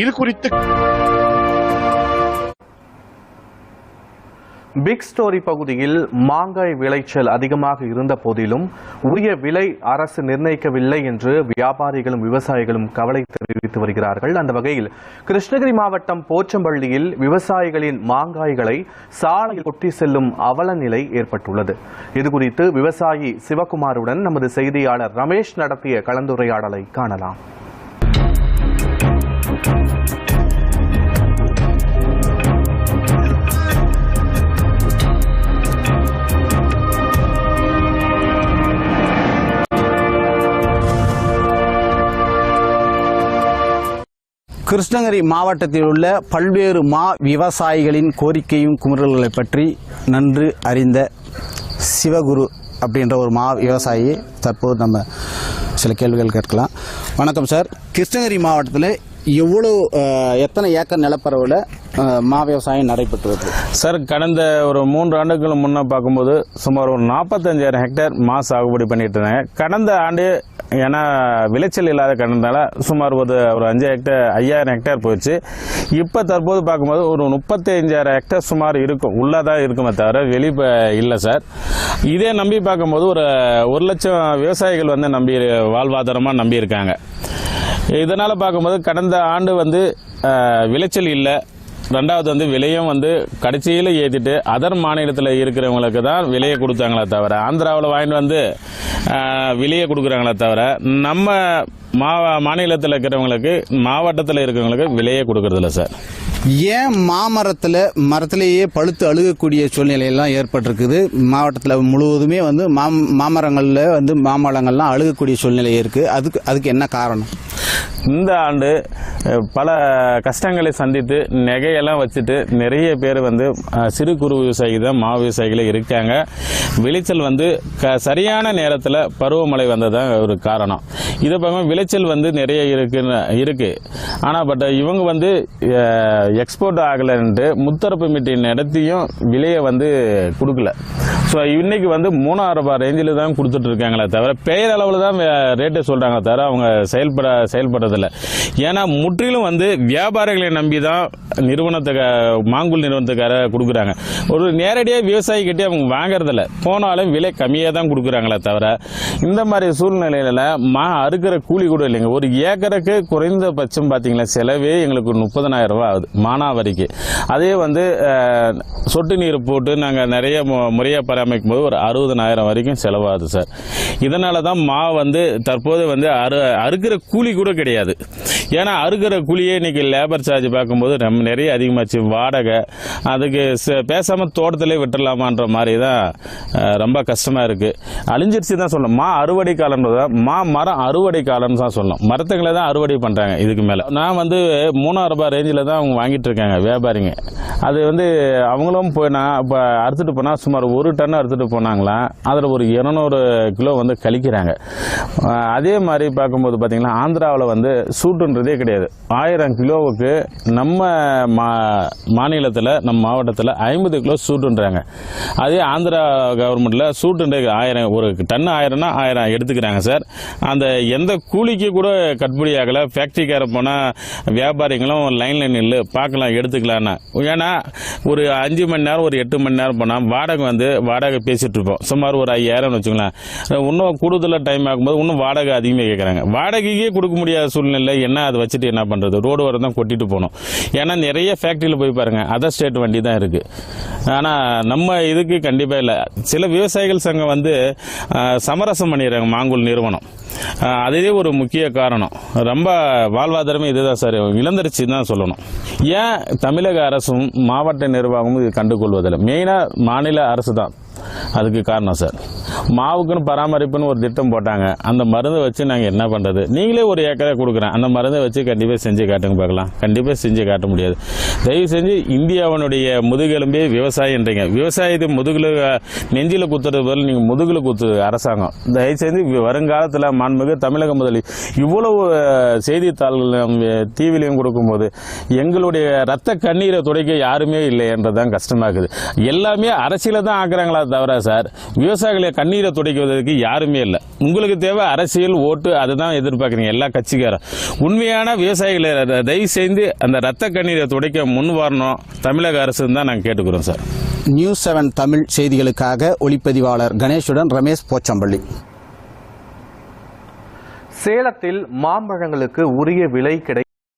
இது குறித்து big story பகுதியில் மாங்காய் விளைச்சல் அதிகமாக இருந்த போதிலும் உரிய விலை அரசு நிர்ணயிக்கவில்லை என்று வியாபாரிகளும் விவசாயிகளும் கவலை தெரிவித்து வருகிறார்கள். அந்த வகையில் கிருஷ்ணகிரி மாவட்டம் போச்சம்பள்ளியில் விவசாயிகளின் மாங்காய்களை சாலையில் கொட்டி செல்லும் அவல நிலை ஏற்பட்டுள்ளது. இதுகுறித்து விவசாயி சிவகுமாருடன் நமது செய்தியாளர் ரமேஷ் நடத்திய கலந்துரையாடலை காணலாம். கிருஷ்ணகிரி மாவட்டத்தில் உள்ள பல்வேறு மா விவசாயிகளின் கோரிக்கையும் குமுறல்களை பற்றி நன்று அறிந்த சிவகுரு அப்படின்ற ஒரு மா விவசாயி தற்போது நம்ம சில கேள்விகள் கேட்கலாம். வணக்கம் சார். கிருஷ்ணகிரி மாவட்டத்தில் எவ்வளோ எத்தனை ஏக்கர் நிலப்பரவில் மா விவசாயம் நடைபெற்றது? சார் கடந்த ஒரு மூன்று ஆண்டுகளுக்கு முன்னே பார்க்கும்போது சுமார் ஒரு நாற்பத்தஞ்சாயிரம் ஹெக்டேர் மா சாகுபடி பண்ணிட்டு இருந்தாங்க கடந்த ஆண்டு ஏன்னா விளைச்சல் இல்லாத கண்டனால சுமார் ஒரு ஒரு அஞ்சு ஹெக்டேர் ஐயாயிரம் ஹெக்டேர் போயிடுச்சு இப்போ தற்போது பார்க்கும்போது ஒரு முப்பத்தஞ்சாயிரம் ஹெக்டேர் சுமார் இருக்கும். உள்ளதாக இருக்குமே தவிர வெளி இல்லை சார். இதே நம்பி பார்க்கும்போது ஒரு ஒரு லட்சம் விவசாயிகள் வந்து நம்பி வாழ்வாதாரமாக நம்பியிருக்காங்க இதனால் பார்க்கும்போது கடந்த ஆண்டு வந்து விளைச்சல் இல்லை. ரெண்டாவது வந்து விலையும் வந்து கடைசியில் ஏற்றிட்டு அதர் மாநிலத்தில் இருக்கிறவங்களுக்கு தான் விலையை கொடுத்தாங்களே தவிர ஆந்திராவில் வாங்கிட்டு வந்து விலையை கொடுக்குறாங்களே தவிர நம்ம மா மாநிலத்தில் இருக்கிறவங்களுக்கு மாவட்டத்தில் இருக்கிறவங்களுக்கு விலையே கொடுக்கறதில்ல சார். ஏன் மாமரத்தில் மரத்திலேயே பழுத்து அழுகக்கூடிய சூழ்நிலையெல்லாம் ஏற்பட்டிருக்குது? மாவட்டத்தில் முழுவதுமே வந்து மாம் மாமரங்களில் வந்து மாம்பழங்கள்லாம் அழுகக்கூடிய சூழ்நிலை இருக்குது அதுக்கு அதுக்கு என்ன காரணம்? இந்த ஆண்டு பல கஷ்டங்களை சந்தித்து நகையெல்லாம் வச்சுட்டு நிறைய பேர் வந்து சிறு குறு விவசாயிகள் தான் மாவு விவசாயிகளே இருக்காங்க. விளைச்சல் வந்து க- சரியான நேரத்தில் பருவமழை வந்ததான் ஒரு காரணம். இதை பார்க்கும் விளைச்சல் வந்து நிறைய இருக்குன்னு இருக்கு. ஆனால் பட் இவங்க வந்து எக்ஸ்போர்ட் ஆகலைன்ட்டு முத்தரப்பு மீட்டிங் நடத்தியும் விலையை வந்து கொடுக்கல. ஸோ இன்னைக்கு வந்து மூணாயிரம் ரூபாய் ரேஞ்சில் தான் கொடுத்துட்டு இருக்காங்களே தவிர பெயர் அளவில் தான் ரேட்டை சொல்கிறாங்க தவிர அவங்க செயல்பட செயல்படுறதில்ல. ஏன்னா முற்றிலும் வந்து வியாபாரிகளை நம்பி தான் நிறுவனத்துக்கு மாங்குல் நிறுவனத்துக்கார கொடுக்குறாங்க. ஒரு நேரடியாக விவசாயி கிட்டே அவங்க வாங்குறதில்ல. போனாலும் விலை கம்மியாக தான் கொடுக்குறாங்களே தவிர இந்த மாதிரி சூழ்நிலையில் மா அறுக்கிற கூலி கூட இல்லைங்க. ஒரு ஏக்கருக்கு குறைந்தபட்சம் பார்த்தீங்களா செலவே எங்களுக்கு முப்பதனாயிரம் ரூபா ஆகுது மானாவரிக்கு. அதே வந்து சொட்டு நீர் போட்டு நாங்கள் நிறைய மு- முறையாக பராமரிக்கும் போது ஒரு அறுபதனாயிரம் வரைக்கும் செலவாகுது சார். இதனால தான் மா வந்து தற்போது வந்து அறு அறுக்கிற கூலி கூட கிடையாது. ஏன்னா அறுக்கிற குழியே இன்னைக்கு லேபர் சார்ஜ் பார்க்கும்போது ரொம்ப நிறைய அதிகமாச்சு. வாடகை அதுக்கு பேசாமல் தோட்டத்திலே விட்டுடலாமான்ற மாதிரி தான் ரொம்ப கஷ்டமாக இருக்குது அழிஞ்சிருச்சு தான் சொல்லணும். மா அறுவடை காலம்ன்றது மா மரம் அறுவடை காலம்னு தான் சொல்லணும். மரத்துங்களை தான் அறுவடை பண்ணுறாங்க இதுக்கு மேலே. நான் வந்து மூணாயிரம் ரூபாய் ரேஞ்சில் தான் அவங்க வாங்கிட்டு இருக்காங்க வியாபாரிங்க. அது வந்து அவங்களும் போய் இப்போ அறுத்துட்டு போனால் சுமார் ஒரு டன் அறுத்துட்டு போனாங்களாம் அதில் ஒரு இருநூறு கிலோ வந்து கழிக்கிறாங்க. அதே மாதிரி பார்க்கும்போது பார்த்திங்கன்னா ஆந்திராவில் வந்து சூட்டுன்றதே கிடையாது. ஆயிரம் கிலோவுக்கு நம்ம மா மாநிலத்தில் நம்ம மாவட்டத்தில் ஐம்பது கிலோ சூட்டுன்றாங்க. அதே ஆந்திரா கவர்மெண்ட்டில் சூட்டுன்ற ஆயிரம் ஒரு டன் ஆயிரம்னா ஆயிரம் எடுத்துக்கிறாங்க சார். அந்த எந்த கூலிக்கு கூட கட்டுப்படி ஆகலை. ஃபேக்ட்ரிக்கார போனால் வியாபாரிகளும் லைனில் நின்று பார்க்கலாம் எடுத்துக்கலான்னு ஏன்னா ஒரு அஞ்சு மணி நேரம் ஒரு எட்டு மணி நேரம் போனால் வாடகை வந்து வாடகை பேசிகிட்டு இருப்போம். சுமார் ஒரு ஐயாயிரம்னு வச்சுக்கலாம் இன்னும் கூடுதலாக டைம் ஆகும்போது இன்னும் வாடகை அதிகமாக கேட்குறாங்க வாடகைக்கே கொடுக்க முடியாத சூழ்நிலை என்ன அதை வச்சுட்டு என்ன பண்ணுறது ரோடு வர தான் கொட்டிட்டு போகணும். ஏன்னா நிறைய ஃபேக்ட்ரியில் போய் பாருங்கள் அதர் ஸ்டேட் வண்டி தான் இருக்குது ஆனால் நம்ம இதுக்கு கண்டிப்பாக இல்லை. சில விவசாயிகள் சங்கம் வந்து சமரசம் பண்ணிடுறாங்க மாங்குல் நிறுவனம். அதுவே ஒரு முக்கிய காரணம். ரொம்ப வாழ்வாதாரமே இதுதான் சார். இழந்துருச்சு தான் சொல்லணும். ஏன் தமிழக அரசும் மாவட்ட நிர்வாகமும் இது கண்டுகொள்வதில்லை. மெயினாக மாநில அரசு தான் அதுக்கு காரணம் சார். மாவுக்குன்னு பராமரிப்புன்னு ஒரு திட்டம் போட்டாங்க. அந்த மருந்தை வச்சு நாங்கள் என்ன பண்ணுறது நீங்களே ஒரு ஏக்கரை கொடுக்குறேன். அந்த மருந்தை வச்சு கண்டிப்பாக செஞ்சு காட்டுங்க பார்க்கலாம். கண்டிப்பாக செஞ்சு காட்ட முடியாது. தயவு செஞ்சு இந்தியாவினுடைய முதுகெலும்பே விவசாயன்றீங்க. விவசாயத்தை முதுகில் நெஞ்சில் குத்துறது பதில் நீங்கள் முதுகில் குத்து அரசாங்கம். தயவு செஞ்சு வருங்காலத்தில் மாண்புமிகு தமிழக முதலி இவ்வளவு அஹ், செய்தித்தாள்கள் டிவிலையும் கொடுக்கும்போது எங்களுடைய ரத்த கண்ணீரை துடைக்க யாருமே இல்லை என்றதான் கஷ்டமாக கஷ்டமாக்குது எல்லாமே அரசியல தான் ஆக்குறாங்களா தவிர சார். விவசாயிகளை கண்ணீரை துடைக்குவதற்கு யாருமே இல்லை. உங்களுக்கு தேவை அரசியல் ஓட்டு அதுதான் எதிர்பார்க்குறீங்க எல்லா கட்சிக்காரும் உண்மையான விவசாயிகளை தயவு செய்து அந்த ரத்த கண்ணீரை துடைக்க முன் வரணும். தமிழக அரசுன்னு தான் நாங்கள் கேட்டுக்கிறோம் சார். நியூஸ் செவன் தமிழ் செய்திகளுக்காக ஒளிப்பதிவாளர் கணேஷுடன் ரமேஷ் போச்சம்பள்ளி. சேலத்தில் மாம்பழங்களுக்கு உரிய விலை கிடை